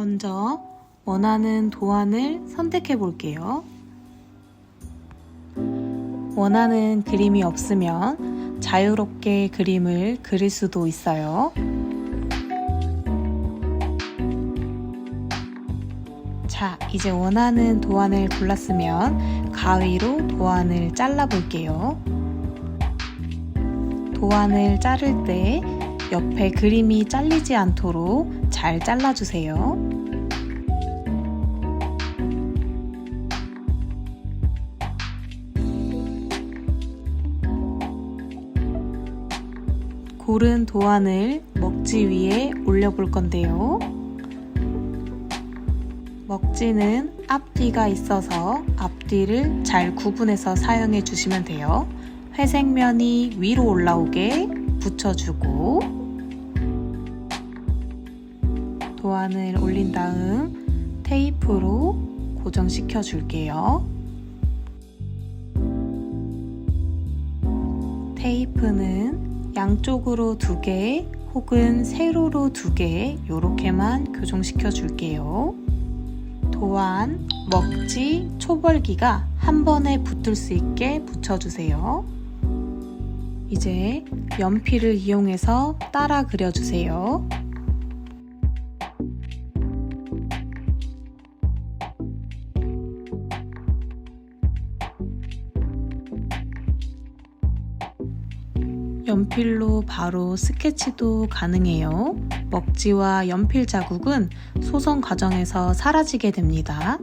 먼저 원하는 도안을 선택해 볼게요. 원하는 그림이 없으면 자유롭게 그림을 그릴 수도 있어요. 자, 이제 원하는 도안을 골랐으면 가위로 도안을 잘라 볼게요. 도안을 자를 때 옆에 그림이 잘리지 않도록 잘 잘라주세요. 고른 도안을 먹지 위에 올려볼 건데요. 먹지는 앞뒤가 있어서 앞뒤를 잘 구분해서 사용해 주시면 돼요. 회색면이 위로 올라오게 붙여주고 도안을 올린 다음 테이프로 고정시켜 줄게요. 테이프는 양쪽으로 두 개 혹은 세로로 두 개 이렇게만 교정시켜 줄게요. 도안, 먹지, 초벌기가 한 번에 붙을 수 있게 붙여주세요. 이제 연필을 이용해서 따라 그려주세요. 연필로 바로 스케치도 가능해요. 먹지와 연필 자국은 소선 과정에서 사라지게 됩니다.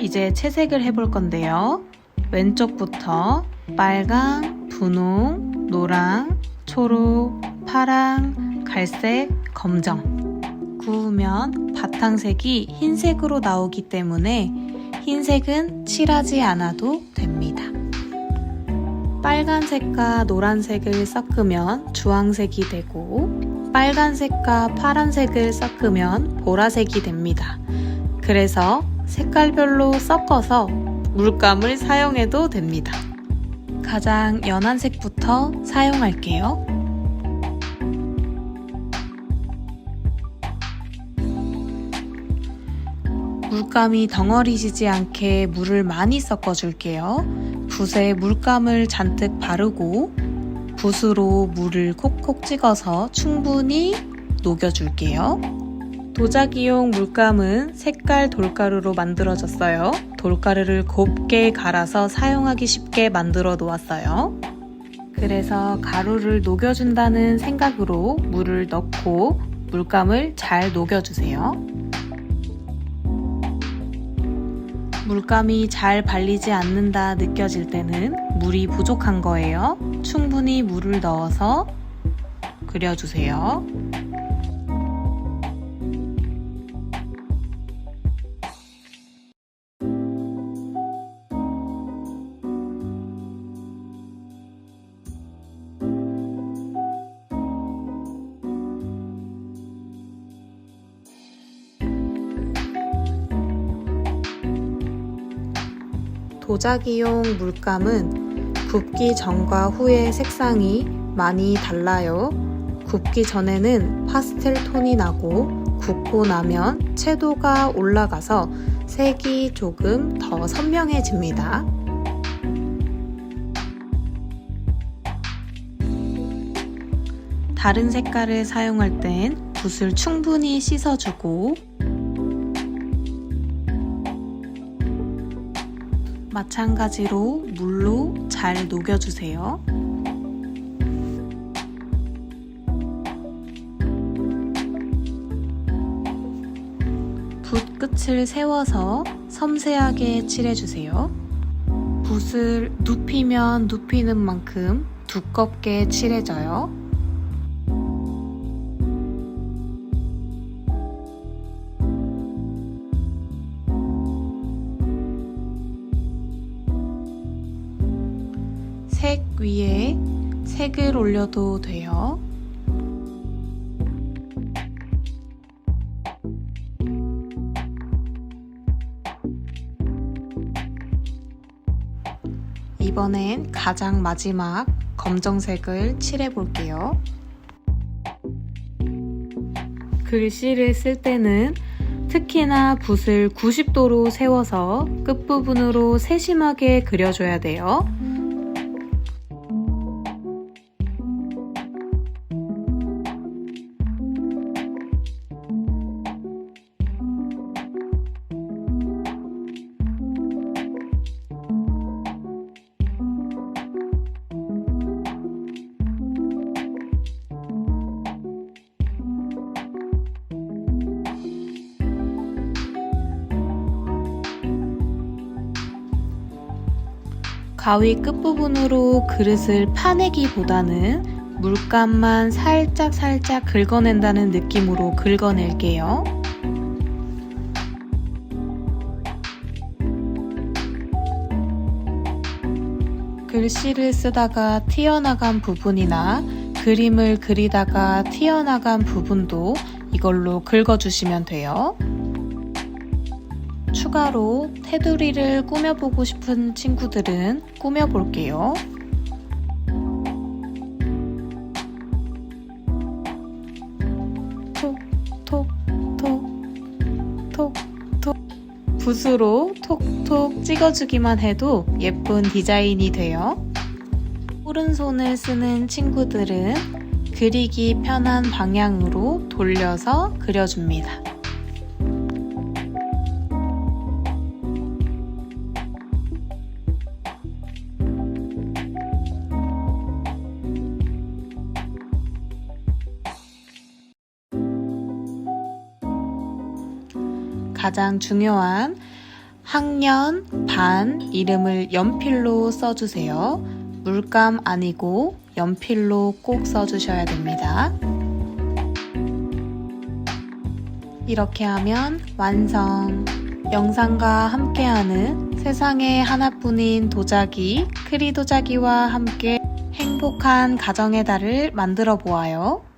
이제 채색을 해볼 건데요. 왼쪽부터 빨강, 분홍, 노랑, 초록, 파랑, 갈색, 검정. 구우면 바탕색이 흰색으로 나오기 때문에 흰색은 칠하지 않아도 됩니다. 빨간색과 노란색을 섞으면 주황색이 되고 빨간색과 파란색을 섞으면 보라색이 됩니다. 그래서 색깔별로 섞어서 물감을 사용해도 됩니다. 가장 연한 색부터 사용할게요. 물감이 덩어리지지 않게 물을 많이 섞어줄게요. 붓에 물감을 잔뜩 바르고 붓으로 물을 콕콕 찍어서 충분히 녹여줄게요. 도자기용 물감은 색깔 돌가루로 만들어졌어요. 돌가루를 곱게 갈아서 사용하기 쉽게 만들어 놓았어요. 그래서 가루를 녹여준다는 생각으로 물을 넣고 물감을 잘 녹여주세요. 물감이 잘 발리지 않는다 느껴질 때는 물이 부족한 거예요. 충분히 물을 넣어서 그려주세요. 도자기용 물감은 굽기 전과 후의 색상이 많이 달라요. 굽기 전에는 파스텔 톤이 나고 굽고 나면 채도가 올라가서 색이 조금 더 선명해집니다. 다른 색깔을 사용할 땐 붓을 충분히 씻어주고 마찬가지로 물로 잘 녹여주세요. 붓 끝을 세워서 섬세하게 칠해주세요. 붓을 눕히면 눕히는 만큼 두껍게 칠해져요. 위에 색을 올려도 돼요. 이번엔 가장 마지막 검정색을 칠해 볼게요. 글씨를 쓸 때는 특히나 붓을 90도로 세워서 끝부분으로 세심하게 그려줘야 돼요. 가위 끝부분으로 그릇을 파내기보다는 물감만 살짝 살짝 긁어낸다는 느낌으로 긁어낼게요. 글씨를 쓰다가 튀어나간 부분이나 그림을 그리다가 튀어나간 부분도 이걸로 긁어주시면 돼요. 추가로 테두리를 꾸며보고 싶은 친구들은 꾸며볼게요. 톡, 톡, 톡, 톡, 톡. 붓으로 톡톡 찍어주기만 해도 예쁜 디자인이 돼요. 오른손을 쓰는 친구들은 그리기 편한 방향으로 돌려서 그려줍니다. 가장 중요한 학년, 반 이름을 연필로 써주세요. 물감 아니고 연필로 꼭 써주셔야 됩니다. 이렇게 하면 완성! 영상과 함께하는 세상에 하나뿐인 도자기, 크리 도자기와 함께 행복한 가정의 달을 만들어 보아요.